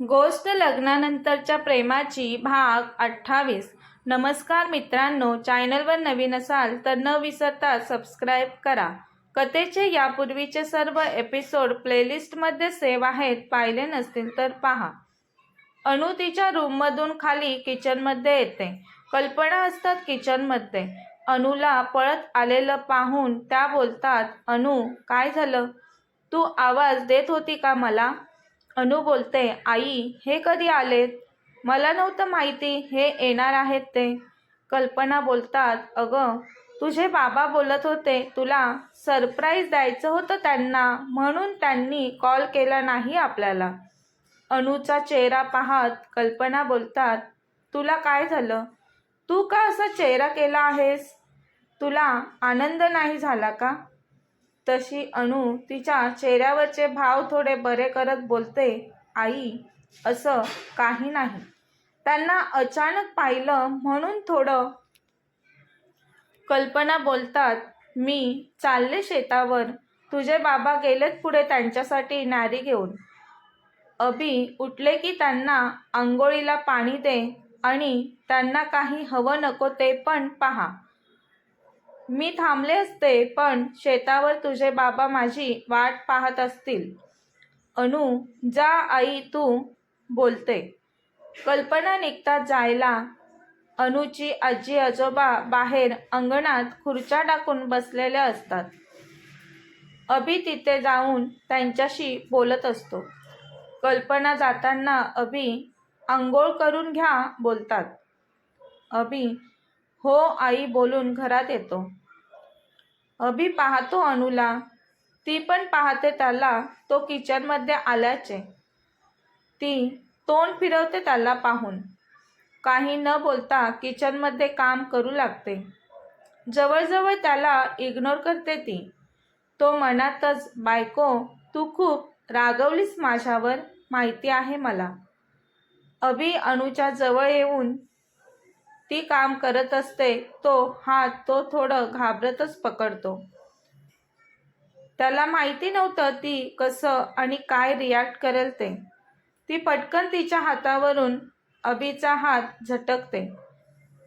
गोष्ट लग्नानंतरच्या प्रेमाची भाग अठ्ठावीस. नमस्कार मित्रांनो चॅनलवर नवीन असाल तर न विसरता सबस्क्राईब करा. कथेचे यापूर्वीचे सर्व एपिसोड प्लेलिस्टमध्ये सेव्ह आहेत पाहिले नसतील तर पहा. अनु तिच्या रूममधून खाली किचनमध्ये येते. कल्पना असतात किचनमध्ये. अनुला पळत आलेलं पाहून त्या बोलतात अनु काय झालं? तू आवाज देत होती का मला? अनु बोलते आई हे कधी आलेत? मला नव्हतं माहिती हे येणार आहेत ते. कल्पना बोलतात अगं तुझे बाबा बोलत होते तुला सरप्राईज द्यायचं होतं त्यांना म्हणून त्यांनी कॉल केला नाही आपल्याला. अनुचा चेहरा पाहत कल्पना बोलतात तुला काय झालं? तू का असा चेहरा केला आहेस? तुला आनंद नाही झाला का? तशी अनु तिच्या चेहऱ्यावरचे भाव थोडे बरे करत बोलते आई असं काही नाही. त्यांना अचानक पाहिलं म्हणून थोडं कल्पना बोलतात मी चालले शेतावर. तुझे बाबा गेलेत पुढे त्यांच्यासाठी नारी घेऊन. अभि उठले की त्यांना आंघोळीला पाणी दे आणि त्यांना काही हवं नको ते पण पहा. मी थांबले असते पण शेतावर तुझे बाबा माझी वाट पाहत असतील. अनु जा आई तू बोलते. कल्पना निघतात जायला. अनुची आजी आजोबा बाहेर अंगणात खुर्च्या टाकून बसलेल्या असतात. अभि तिथे जाऊन त्यांच्याशी बोलत असतो. कल्पना जाताना अभि आंघोळ करून घ्या बोलतात. अभि हो आई बोलून घरात येतो. अभि पाहतो अनुला. ती पण पाहते त्याला. तो किचनमध्ये आल्याचे. ती तोंड फिरवते त्याला पाहून. काही न बोलता किचनमध्ये काम करू लागते. जवळजवळ त्याला इग्नोर करते ती. तो मनातच बायको तू खूप रागवलीस माझ्यावर. माहिती आहे मला. अभि अनुच्या जवळ येऊन ती काम करत असते तो हात तो थोडं घाबरतच पकडतो. त्याला माहिती नव्हतं ती कसं आणि काय रिॲक्ट करेल ते. ती पटकन तिच्या हातावरून अभिचा हात झटकते.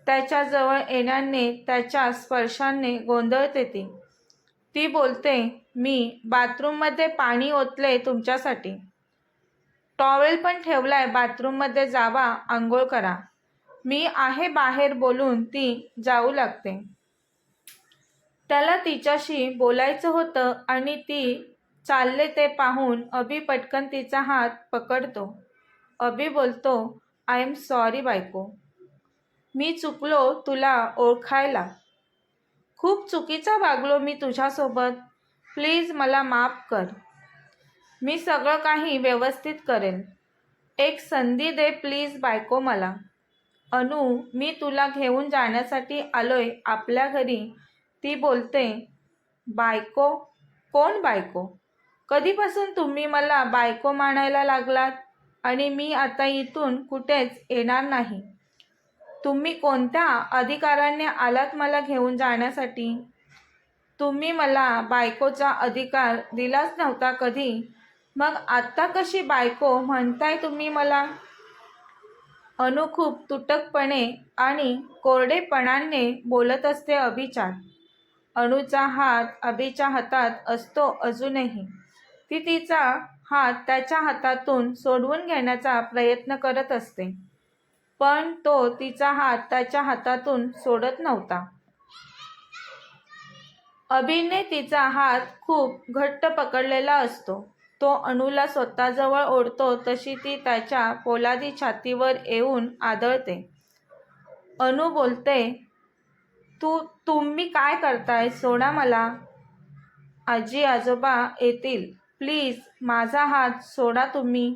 त्याच्याजवळ येण्याने त्याच्या स्पर्शाने गोंधळते ती. ती बोलते मी बाथरूममध्ये पाणी ओतले तुमच्यासाठी. टॉवेल पण ठेवलाय बाथरूममध्ये जावा आंघोळ करा. मी आहे बाहेर बोलून ती जाऊ लागते. त्याला तिच्याशी बोलायचं होतं आणि ती चालले ते पाहून अभि पटकन तिचा हात पकडतो. अभि बोलतो आय एम सॉरी बायको. मी चुकलो तुला ओळखायला. खूप चुकीचा वागलो मी तुझ्यासोबत. प्लीज मला माफ कर. मी सगळं काही व्यवस्थित करेन. एक संधी दे प्लीज बायको मला. अनु मी तुला घेऊन जाण्यासाठी आलोय आपल्या घरी. ती बोलते बायको? कोण बायको? कधीपासून तुम्ही मला बायको मानायला लागलात? आणि मी आता इथून कुठेच येणार नाही. तुम्ही कोणत्या अधिकाराने आलात मला घेऊन जाण्यासाठी? तुम्ही मला बायकोचा अधिकार दिलाच नव्हता कधी. मग आत्ता कशी बायको म्हणताय तुम्ही मला? अनु खूप तुटकपणे आणि कोरडेपणाने बोलत असते अभिचार. अणूचा हात अभिच्या हातात असतो अजूनही. ती तिचा हात त्याच्या हातातून सोडवून घेण्याचा प्रयत्न करत असते. पण तो तिचा हात त्याच्या हातातून सोडत नव्हता. अभिने तिचा हात खूप घट्ट पकडलेला असतो. तो अणूला स्वतःजवळ ओढतो तशी ती त्याच्या पोलादी छातीवर येऊन आदळते. अनु बोलते तू तुम्ही काय करताय? सोडा मला. आजी आजोबा येतील. प्लीज माझा हात सोडा तुम्ही.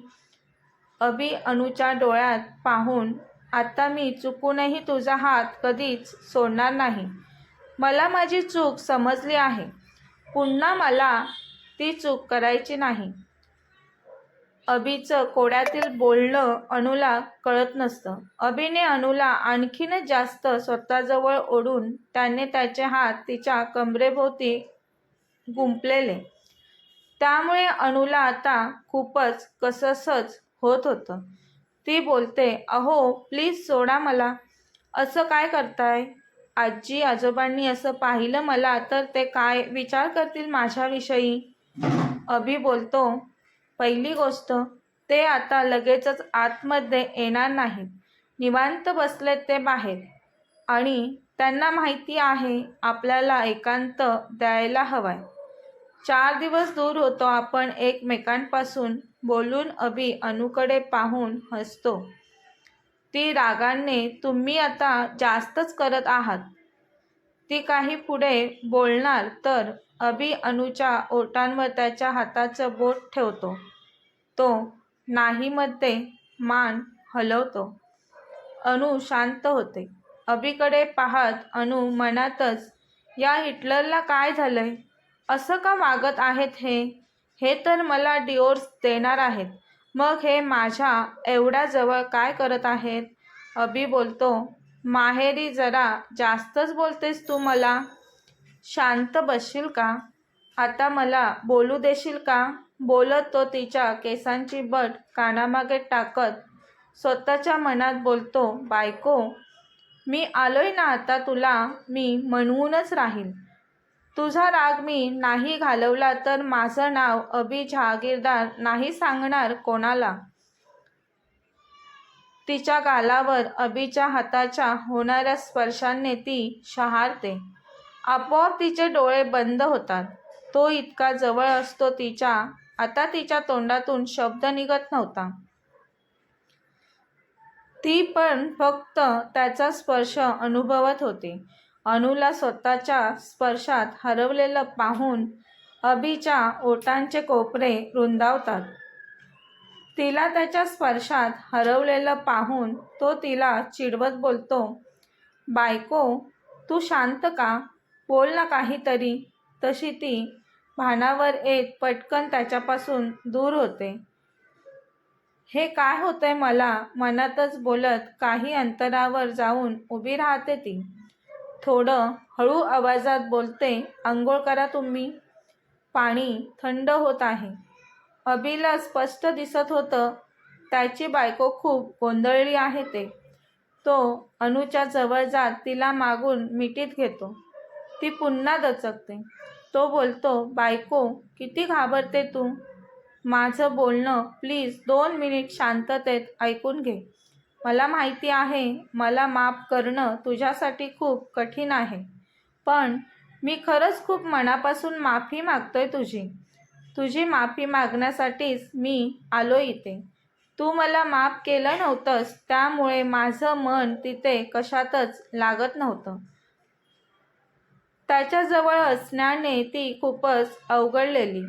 अभि अनुच्या डोळ्यात पाहून आता मी चुकूनही तुझा हात कधीच सोडणार नाही. मला माझी चूक समजली आहे. पुन्हा मला ती चूक करायची नाही. अभिचं कोड्यातील बोलणं अनुला कळत नसतं. अभिने अनुला आणखीनच जास्त स्वतःजवळ ओढून त्याने त्याचे हात तिच्या कमरेभोवती गुंपलेले. त्यामुळे अनुला आता खूपच कससच होत होतं. ती बोलते अहो प्लीज सोडा मला. असं काय करताय? आजी आजोबांनी असं पाहिलं मला तर ते काय विचार करतील माझ्याविषयी? अभि बोलतो पहिली गोष्ट ते आता लगेचच आतमध्ये येणार नाहीत. निवांत बसलेत ते बाहेर. आणि त्यांना माहिती आहे आपल्याला एकांत द्यायला हवाय. चार दिवस दूर होतो आपण एकमेकांपासून बोलून अभि अनुकडे पाहून हसतो. ती रागाने तुम्ही आता जास्तच करत आहात. ती काही पुढे बोलणार तर अभि अनुच्या ओटांवर त्याच्या हाताचं बोट ठेवतो. तो नाहीमध्ये मान हलवतो. अनु शांत होते. अभिकडे पाहत अनु मनातच या हिटलरला काय झालंय? असं का वागत आहेत हे? हे तर मला डिओर्स देणार आहेत. मग हे माझ्या एवढ्या जवळ काय करत आहेत? अभि बोलतो माहेरी जरा जास्तच बोलतेस तू मला. शांत बसशील का? आता मला बोलू देशील का? बोलत तो तिच्या केसांची बट कानामागे टाकत स्वतःच्या मनात बोलतो बायको मी आलोय ना आता तुला मी म्हणवूनच राहील तुझा राग मी नाही घालवला तर माझं नाव अभि जहागीरदार नाही सांगणार कोणाला? तिच्या गालावर अभिच्या हाताच्या होणाऱ्या स्पर्शाने ती शहारते. आपोआप तिचे डोळे बंद होतात. तो इतका जवळ असतो तिच्या आता तिच्या तोंडातून शब्द निघत नव्हता. ती पण फक्त त्याचा स्पर्श अनुभवत होती. अनुला स्वतःच्या स्पर्शात हरवलेलं पाहून अभिच्या ओटांचे कोपरे रुंदावतात. तिला त्याच्या स्पर्शात हरवलेलं पाहून तो तिला चिडवत बोलतो बायको तू शांत का? बोल ना काहीतरी. तशी ती भानावर येत पटकन त्याच्यापासून दूर होते. हे काय होतंय मला मनातच बोलत काही अंतरावर जाऊन उभी राहते ती. थोडं हळू आवाजात बोलते आंघोळ करा तुम्ही. पाणी थंड होत आहे. अभिला स्पष्ट दिसत होतं. त्याची बायको खूप गोंधळली आहे ते. तो अनुच्या जवळ जात तिला मागून मिठीत घेतो. ती पुन्हा दचकते. तो बोलतो बायको किती घाबरते तू. माझं बोलणं प्लीज दोन मिनिट शांततेत ऐकून घे. मला माहिती आहे मला माफ करणं तुझ्यासाठी खूप कठीण आहे. पण मी खरंच खूप मनापासून माफी मागतोय तुझी. तुझी माफी मागण्यासाठीच मी आलो इथे. तू मला माफ केलं नव्हतंस त्यामुळे माझं मन तिथे कशातच लागत नव्हतं. त्याच्याजवळ असण्याने ती खूपच अवघडलेली.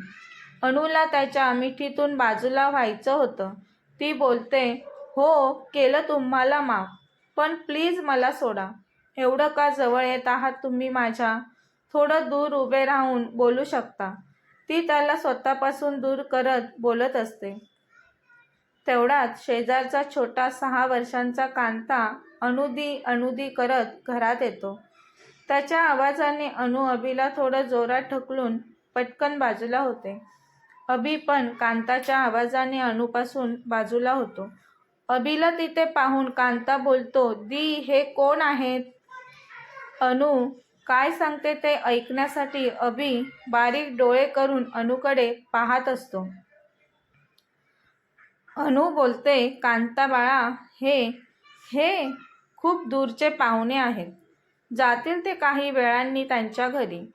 अणूला त्याच्या मिठीतून बाजूला व्हायचं होतं. ती बोलते हो केलं तुम्हाला माफ पण प्लीज मला सोडा. एवढं का जवळ येत आहात तुम्ही माझ्या? थोडं दूर उभे राहून बोलू शकता. ती त्याला स्वतःपासून दूर करत बोलत असते. तेवढ्यात शेजारचा छोटा सहा वर्षांचा कांता अनुदी अनुदी करत घरात येतो. त्याच्या आवाजाने अनु अभिला थोडं जोरात ढकलून पटकन बाजूला होते. अभि पण कांताच्या आवाजाने अनुपासून बाजूला होतो. अभिला तिथे पाहून कांता बोलतो दी हे कोण आहेत? अनु काय सांगते ते ऐकण्यासाठी? अभि बारीक डोळे करून अनुकडे पाहत असतो. अनु बोलते कांता बाळा हे हे खूप दूरचे पाहुणे आहेत. जातील ते काही वेळांनी त्यांच्या घरी.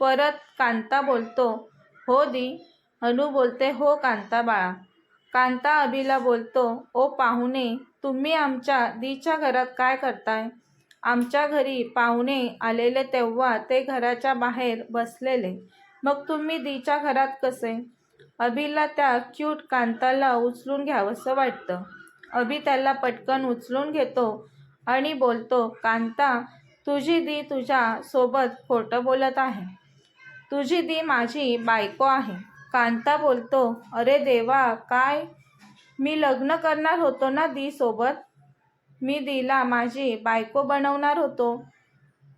परत कांता बोलतो हो दी. अनु बोलते हो कांता बाळा. कांता अभिला बोलतो ओ पाहुणे तुम्ही आमच्या दीच्या घरात काय करताय? आमच्या घरी पाहुणे आलेले तेव्हा ते घराच्या बाहेर बसलेले. मग तुम्ही दीच्या घरात कसे? अभिला त्या क्यूट कांताला उचलून घ्यावंसं वाटतं. अभि त्याला पटकन उचलून घेतो आणि बोलतो कांता तुझी दी तुझ्या सोबत खोटं बोलत आहे. तुझी दी माझी बायको आहे. कांता बोलतो अरे देवा काय? मी लग्न करणार होतो ना दी सोबत? मी दीला माझी बायको बनवणार होतो.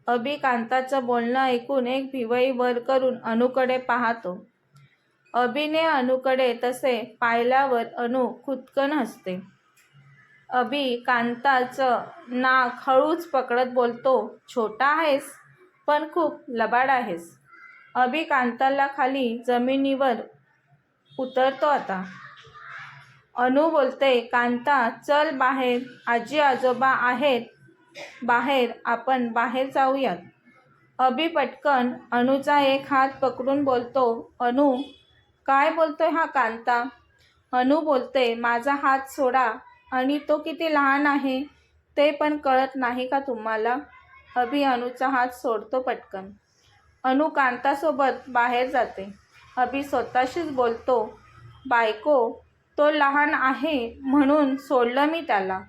अभि कांताचं बोलणं ऐकून एक भिवई वर करून अनुकडे पाहतो. अभिने अनुकडे तसे पाहिल्यावर अनु खुदकन हसते. अभि कांताचं नाक हळूच पकडत बोलतो छोटा आहेस पण खूप लबाड आहेस. अभिकांताला खाली जमिनीवर उतरतो आता. अनु बोलते कांता चल बाहेर. आजी आजोबा आहेत. बाहेर आपण बाहेर जाऊयात. अभि पटकन अनुचा एक हात पकडून बोलतो अनु काय बोलतोय हा कांता? अनु बोलते माझा हात सोडा. आणि तो किती लहान आहे ते पण कळत नाही का तुम्हाला? अभि अनुचा हात सोडतो पटकन. अनु कांतासोबत बाहेर जाते. अभि स्वतःशीच बोलतो बायको तो लहान आहे म्हणून सोडलं मी त्याला.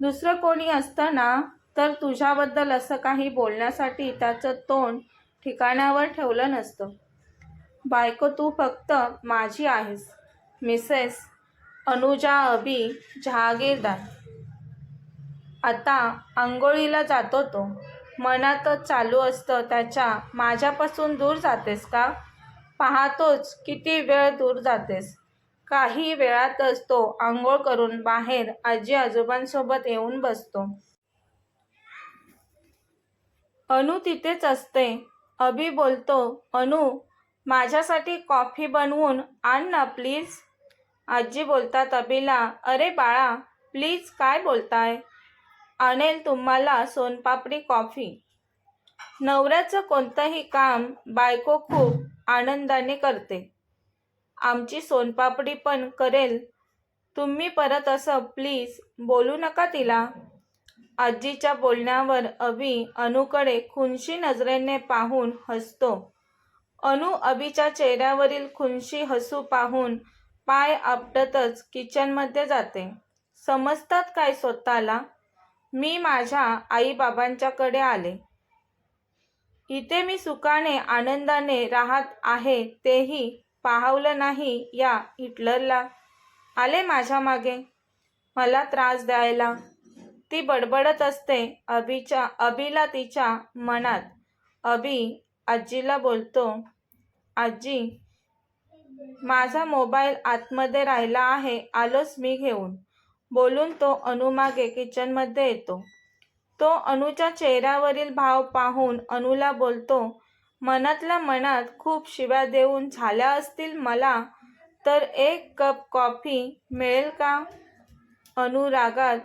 दुसरं कोणी असतं ना तर तुझ्याबद्दल असं काही बोलण्यासाठी त्याचं तोंड ठिकाणावर ठेवलं नसतं. बायको तू फक्त माझी आहेस. मिसेस अनुजा अभि जहागीरदार. आता आंघोळीला जातो तो. मनातच चालू असतं त्याच्या माझ्यापासून दूर जातेस का? पाहतोच किती वेळ दूर जातेस. काही वेळातच तो आंघोळ करून बाहेर आजी आजोबांसोबत येऊन बसतो. अनु तिथेच असते. अभि बोलतो अनु माझ्यासाठी कॉफी बनवून आण ना प्लीज. आजी बोलतात अभिला अरे बाळा प्लीज काय बोलताय? आणेल तुम्हाला सोनपापडी कॉफी. नवऱ्याचं कोणतंही काम बायको खूप आनंदाने करते. आमची सोनपापडी पण करेल. तुम्ही परत असं प्लीज बोलू नका तिला. आजीच्या बोलण्यावर अभि अनुकडे खुनशी नजरेने पाहून हसतो. अनु अभिच्या चेहऱ्यावरील खुनशी हसू पाहून पाय आपटतच किचनमध्ये जाते. समजतात काय स्वतःला? मी माझ्या आईबाबांच्याकडे आले. इथे मी सुखाने आनंदाने राहत आहे तेही पाहवलं नाही या हिटलरला. आले माझ्या मागे. मला त्रास द्यायला. ती बडबडत असते अभिच्या अभिला तिच्या मनात. अभि आजीला बोलतो आजी माझा मोबाईल आतमध्ये राहिला आहे आलोच मी घेऊन. बोलून तो अनुमागे किचनमध्ये येतो. तो अनुच्या चेहऱ्यावरील भाव पाहून अनुला बोलतो मनातल्या मनात खूप शिव्या देऊन झाल्या असतील मला तर एक कप कॉफी मिळेल का? अनुरागात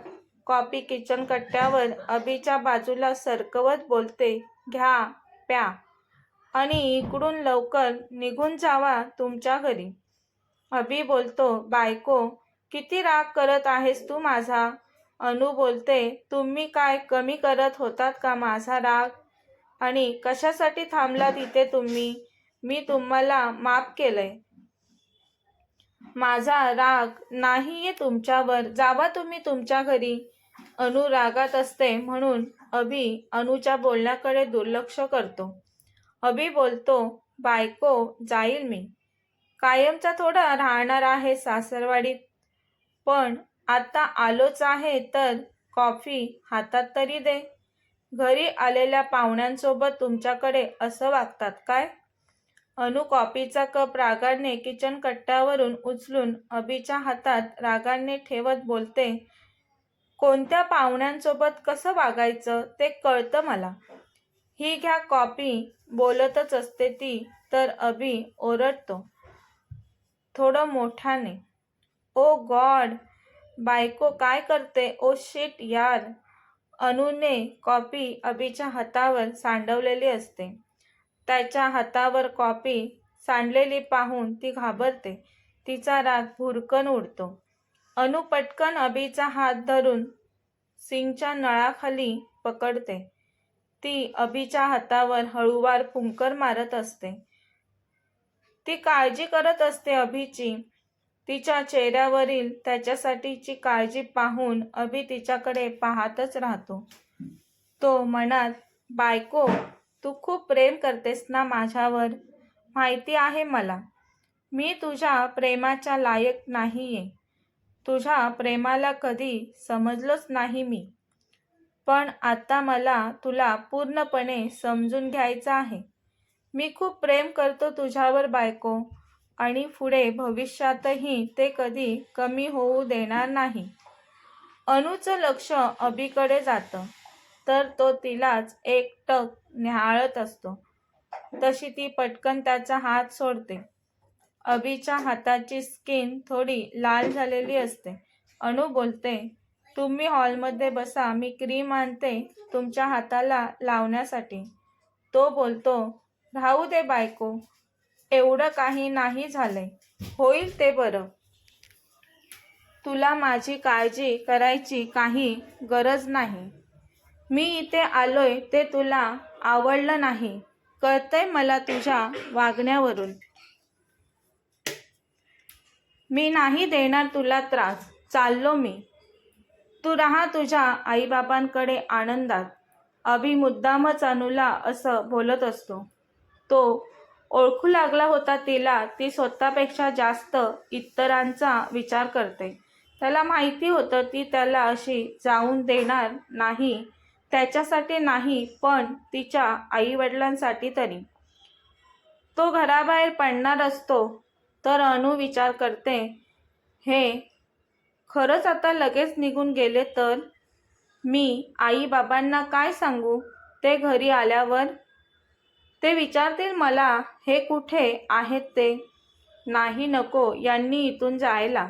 कॉफी किचन कट्ट्यावर अभिच्या बाजूला सरकवत बोलते घ्या प्या. आणि इकडून लवकर निघून जावा तुमच्या घरी. अभि बोलतो बायको किती राग करत आहेस तू माझा? अनु बोलते तुम्ही काय कमी करत होतात का माझा राग? आणि कशासाठी थांबला तिथे तुम्ही? मी तुम्हाला माफ केलंय. माझा राग नाहीये तुमच्यावर. जावा तुम्ही तुमच्या घरी. अनु रागात असते म्हणून अभि अनुच्या बोलण्याकडे दुर्लक्ष करतो. अभि बोलतो बायको जाईल मी. कायमचा थोडा राहणार आहे सासरवाडीत. पण आता आलोच आहे तर कॉफी हातात तरी दे. घरी आलेल्या पाहुण्यांसोबत तुमच्याकडे असं वागतात काय? अनु कॉफीचा कप रागाने किचन कट्ट्यावरून उचलून अभिच्या हातात रागाने ठेवत बोलते कोणत्या पाहुण्यांसोबत कसं वागायचं ते कळतं मला. ही घ्या कॉपी बोलतच असते ती तर अभि ओरडतो. थोडं मोठ्याने ओ गॉड बायको काय करते? ओ शिट यार. अनुने कॉपी अभिच्या हातावर सांडवलेली असते. त्याच्या हातावर कॉपी सांडलेली पाहून ती घाबरते. तिचा राग भुरकन उडतो. अनु पटकन अभिचा हात धरून सिंगच्या नळाखाली पकडते. ती अभिच्या हातावर हळूवार फुंकर मारत असते. ती काळजी करत असते अभिची तिच्या चेहऱ्यावरील त्याच्यासाठीची काळजी पाहून अभि तिच्याकडे पाहतच राहतो. तो मनात बायको तू खूप प्रेम करतेस ना माझ्यावर? माहिती आहे मला. मी तुझ्या प्रेमाच्या लायक नाहीये. तुझ्या प्रेमाला कधी समजलोच नाही मी. पण आता मला तुला पूर्णपणे समजून घ्यायचं आहे. मी खूप प्रेम करतो तुझ्यावर बायको. आणि पुढे भविष्यातही ते कधी कमी होऊ देणार नाही. अनुचं लक्ष अभिकडे जातं तर तो तिलाच एकटक न्याहाळत असतो. तशी ती पटकन त्याचा हात सोडते. अभिच्या हाताची स्किन थोडी लाल झालेली असते. अनु बोलते तुम्ही हॉलमध्ये बसा मी क्रीम आणते तुमच्या हाताला लावण्यासाठी. तो बोलतो राहू दे बायको एवढं काही नाही झालंय. होईल ते बरं. तुला माझी काळजी करायची काही गरज नाही. मी इथे आलोय ते तुला आवडलं नाही. कळतंय मला तुझ्या वागण्यावरून. मी नाही देणार तुला त्रास. चाललो मी. तू राहा तुझ्या आईबाबांकडे आनंदात. अभि मुद्दामच अनुला असं बोलत असतो. तो ओळखू लागला होता तिला ती स्वतःपेक्षा जास्त इतरांचा विचार करते. त्याला माहिती होतं ती त्याला अशी जाऊन देणार नाही त्याच्यासाठी नाही पण तिच्या आईवडिलांसाठी तरी. तो घराबाहेर पडणार असतो तर अनु विचार करते हे खरंच आता लगेच निघून गेले तर? मी आई बाबांना काय सांगू? ते घरी आल्यावर ते विचारतील मला हे कुठे आहेत ते? नाही नको यांनी इथून जायला.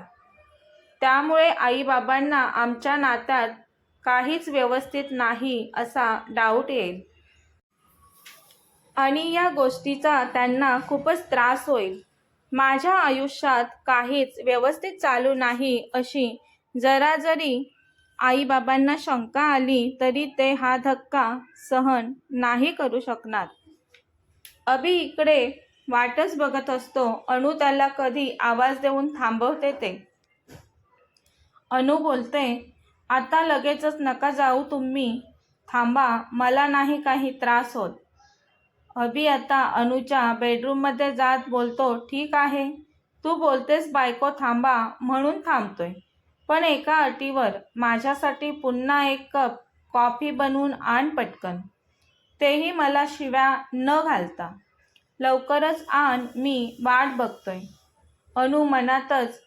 त्यामुळे आईबाबांना आमच्या नात्यात काहीच व्यवस्थित नाही असा डाऊट येईल. आणि या गोष्टीचा त्यांना खूपच त्रास होईल. माझ्या आयुष्यात काहीच व्यवस्थित चालू नाही अशी जरा जरी आईबाबांना शंका आली तरी ते हा धक्का सहन नाही करू शकणार. अभि इकडे वाटच बघत असतो. अणू त्याला कधी आवाज देऊन थांबवते ते. अनु बोलते आता लगेचच नका जाऊ तुम्ही. थांबा मला नाही काही त्रास होत. अभि आता अनुच्या बेडरूममध्ये जात बोलतो ठीक आहे. तू बोलतेस बायको थांबा म्हणून थांबतोय. पण एका अटीवर माझ्यासाठी पुन्हा एक कप कॉफी बनवून आण पटकन. तेही मला शिव्या न घालता. लवकरच आण मी वाट बघतोय. अनु मनातच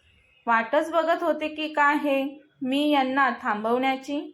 वाटच बघत होते की काय हे? मी यांना थांबवण्याची